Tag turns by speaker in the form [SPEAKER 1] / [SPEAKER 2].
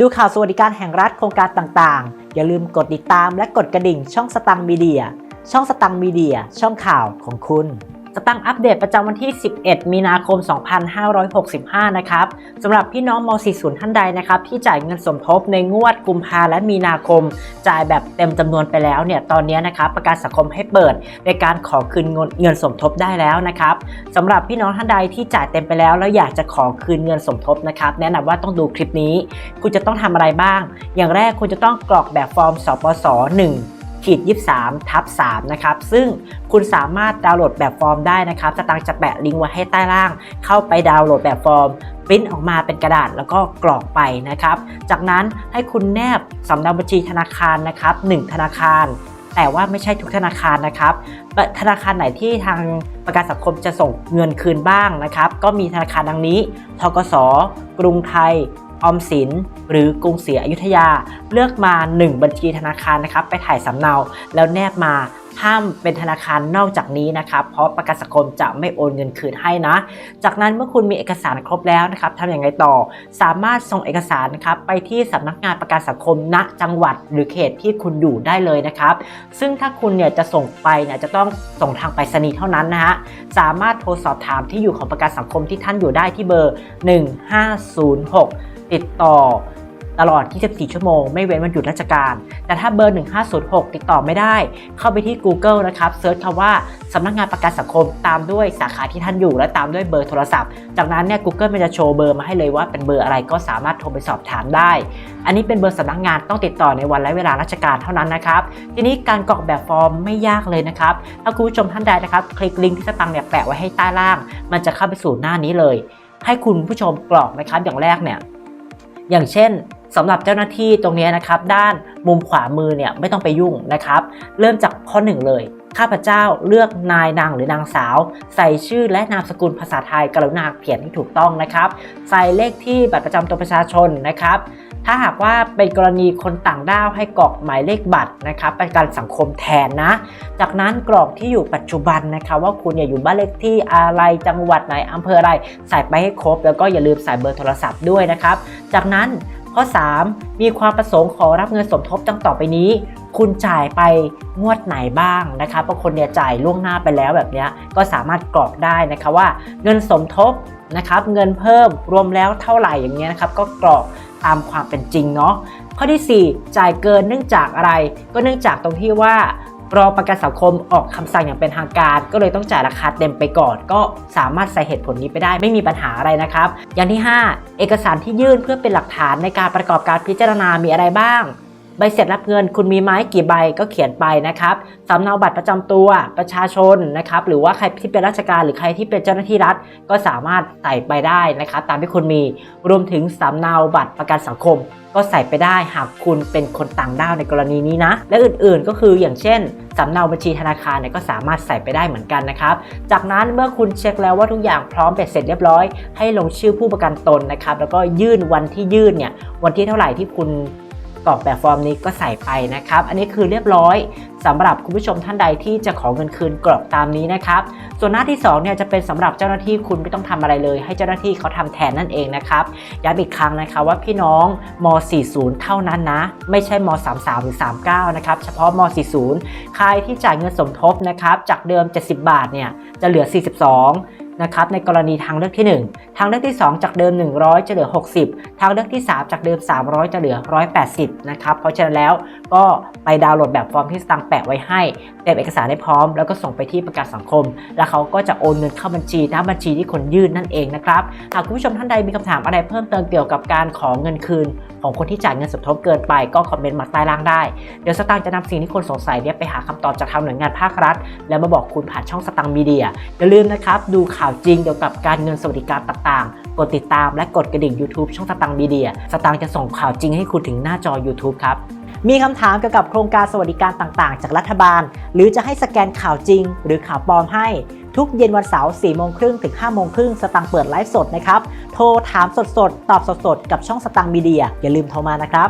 [SPEAKER 1] ดูข่าวสวัสดิการแห่งรัฐโครงการต่างๆ อย่าลืมกดติดตามและกดกระดิ่งช่องสตังมีเดีย ช่องสตังมีเดีย ช่องข่าวของคุณ สตังอัปเดตประจำวันที่ 11 มีนาคม 2565 นะครับสำหรับพี่น้องม .40 ท่านใดนะครับ ที่จ่ายเงินสมทบในงวดกุมภาและมีนาคม จ่ายแบบเต็มจำนวนไปแล้วเนี่ยตอนนี้นะครับประกันสังคมให้เปิดในการขอคืนเงินเงินสมทบได้แล้วนะครับสำหรับพี่น้องท่านใดที่จ่ายเต็มไปแล้วแล้วอยากจะขอคืนเงินสมทบนะครับ แนะนำว่าต้องดูคลิปนี้ คุณจะต้องทำอะไรบ้าง อย่างแรกคุณจะต้องกรอกแบบฟอร์มสปส1 ขีด23ทับ3นะครับซึ่งคุณสามารถดาวน์โหลดแบบฟอร์มได้นะครับสตางค์จะแปะลิงก์ไว้ให้ใต้ล่าง เข้าไปดาวน์โหลดแบบฟอร์มปริ้นออกมาเป็นกระดาษแล้วก็กรอกไปนะครับ จากนั้นให้คุณแนบสำเนาบัญชีธนาคารนะครับ1ธนาคาร แต่ว่าไม่ใช่ทุกธนาคารนะครับ ธนาคารไหนที่ทางประกันสังคมจะส่งเงินคืนบ้างนะครับ ก็มีธนาคารดังนี้ ทกส กรุงไทย ออมสิน หรือกรุงศรีอยุธยา เลือกมา 1 บัญชีธนาคารนะครับไปถ่ายสำเนา แล้วแนบมาห้ามเป็นธนาคารนอกจากนี้นะครับเพราะประกันสังคมจะไม่โอนเงินคืนให้นะ จากนั้นเมื่อคุณมีเอกสารครบแล้วนะครับทำอย่างไรต่อ สามารถส่งเอกสารนะครับไปที่สำนักงานประกันสังคมณจังหวัดหรือเขตที่คุณอยู่ได้เลยนะครับ ซึ่งถ้าคุณเนี่ยจะส่งไปเนี่ยจะต้องส่งทางไปรษณีย์เท่านั้นนะฮะสามารถโทรสอบถามที่อยู่ของประกันสังคมที่ท่านอยู่ได้ที่เบอร์ 1506 ติดต่อตลอด 24 ชั่วโมง ไม่เว้นวันหยุดราชการ แต่ถ้าเบอร์ 1506 ติดต่อไม่ได้ เข้าไปที่ Google นะครับ เซิร์ชคำว่าสำนักงานประกันสังคม ตามด้วยสาขาที่ท่านอยู่ และตามด้วยเบอร์โทรศัพท์ จากนั้นเนี่ย Google มันจะโชว์เบอร์มาให้เลยว่าเป็นเบอร์อะไรก็สามารถโทรไปสอบถามได้ อันนี้เป็นเบอร์สำนักงานต้องติดต่อในวันและเวลาราชการเท่านั้นนะครับ ทีนี้การกรอกแบบฟอร์มไม่ยากเลยนะครับ ถ้าคุณผู้ชมท่านใดนะครับ คลิกลิงก์ที่สตังค์เนี่ยแปะไว้ให้ใต้ล่าง มันจะเข้าไปสู่หน้านี้เลย ให้คุณผู้ชมกรอกนะครับ อย่างแรกเนี่ย อย่างเช่นสำหรับเจ้าหน้าที่ตรงนี้นะครับ ด้านมุมขวามือเนี่ยไม่ต้องไปยุ่งนะครับ เริ่มจากข้อหนึ่งเลย ข้าพเจ้าเลือกนายนางหรือนางสาว ใส่ชื่อและนามสกุลภาษาไทยกรุณาเขียนให้ถูกต้องนะครับ ใส่เลขที่บัตรประจำตัวประชาชนนะครับ ถ้าหากว่าเป็นกรณีคนต่างด้าวให้กรอกหมายเลขบัตรนะครับประกันสังคมแทนนะ จากนั้นกรอกที่อยู่ปัจจุบันนะคะว่าคุณเนี่ยอยู่บ้านเลขที่อะไรจังหวัดไหนอำเภออะไรใส่ไปให้ครบ แล้วก็อย่าลืมใส่เบอร์โทรศัพท์ด้วยนะครับ จากนั้นข้อ 3 มีความประสงค์ขอรับเงินสมทบดังต่อไปนี้ คุณจ่ายไปงวดไหนบ้างนะคะบางคนเนี่ยจ่ายล่วงหน้าไปแล้วแบบนี้ก็สามารถกรอกได้นะคะว่าเงินสมทบนะครับเงินเพิ่มรวมแล้วเท่าไหร่อย่างเงี้ยนะครับก็กรอก ตามความเป็นจริงเนาะข้อที่ 4 จ่ายเกินเนื่องจากอะไร ก็เนื่องจากตรงที่ว่ารอประกันสังคมออกคำสั่งอย่างเป็นทางการ ก็เลยต้องจ่ายราคาเต็มไปก่อน ก็สามารถใส่เหตุผลนี้ไปได้ไม่มีปัญหาอะไรนะครับ อย่างที่ 5 เอกสารที่ยื่นเพื่อเป็นหลักฐานในการประกอบการพิจารณามีอะไรบ้าง ใบเสร็จรับเงินคุณมีไหมกี่ใบก็เขียนไปนะครับสำเนาบัตรประจำตัวประชาชนนะครับหรือว่าใครที่เป็นราชการหรือใครที่เป็นเจ้าหน้าที่รัฐ ก็สามารถใส่ไปได้นะครับตามที่คุณมีรวมถึงสำเนาบัตรประกันสังคม ก็ใส่ไปได้หากคุณเป็นคนต่างด้าวในกรณีนี้นะ และอื่นๆก็คืออย่างเช่นสำเนาบัญชีธนาคารเนี่ยก็สามารถใส่ไปได้เหมือนกันนะครับจากนั้นเมื่อคุณเช็คแล้วว่าทุกอย่างพร้อมเป็ดเสร็จเรียบร้อยให้ลงชื่อผู้ประกันตนนะครับแล้วก็ยื่นวันที่ยื่นเนี่ยวันที่เท่าไหร่ที่คุณ กรอกแบบฟอร์มนี้ก็ใส่ไปนะครับ อันนี้คือเรียบร้อยสำหรับคุณผู้ชมท่านใดที่จะขอเงินคืนกรอกตามนี้นะครับ ส่วนหน้าที่2เนี่ยจะเป็นสำหรับเจ้าหน้าที่คุณไม่ต้องทำอะไรเลย ให้เจ้าหน้าที่เขาทำแทนนั่นเองนะครับย้ำอีกครั้งนะคะว่าพี่น้องม 40 เท่านั้นนะ ไม่ใช่ม 33 หรือ 39 นะครับ เฉพาะม 40 ใครที่จ่ายเงินสมทบนะครับจากเดิม 70 บาทเนี่ยจะเหลือ 42 นะครับในกรณีทางเลือกที่ 1 ทางเลือกที่ 2 จากเดิม 100 จะเหลือ 60 ทางเลือกที่ 3 จากเดิม 300 จะเหลือ 180 นะครับเพราะฉะนั้นแล้วก็ไปดาวน์โหลดแบบฟอร์มที่สตังค์แปะไว้ให้เตรียมเอกสารให้พร้อม แล้วก็ส่งไปที่ประกันสังคม แล้วเขาก็จะโอนเงินเข้าบัญชีนะบัญชีที่คนยื่นนั่นเองนะครับหากคุณผู้ชมท่านใดมีคำถามอะไรเพิ่มเติมเกี่ยวกับการของเงินคืน ของคนที่จ่ายเงินสมทบเกินไป ก็คอมเมนต์มาใต้ล่างได้เดี๋ยวสตังค์จะนำสิ่งที่คนสงสัยเนี่ยไปหาคำตอบจากทางหน่วยงานภาครัฐ แล้วมาบอกคุณผ่านช่องสตังมีเดียอย่าลืมนะครับดูข่าวจริงเกี่ยวกับการเงินสวัสดิการต่างๆ กดติดตามและกดกระดิ่ง YouTube ช่องสตังค์มีเดียสตังจะส่งข่าวจริงให้คุณถึงหน้าจอ YouTube ครับ มีคำถามเกี่ยวกับโครงการสวัสดิการต่างๆ จากรัฐบาล หรือจะให้สแกนข่าวจริง หรือข่าวปลอมให้ทุกเย็นวันเสาร์4โมงครึ่งถึง5โมงครึ่งสตังเปิดไลฟ์สดนะครับ โทรถามสดๆ ตอบสดๆ กับช่องสตังมีเดีย อย่าลืมโทรมานะครับ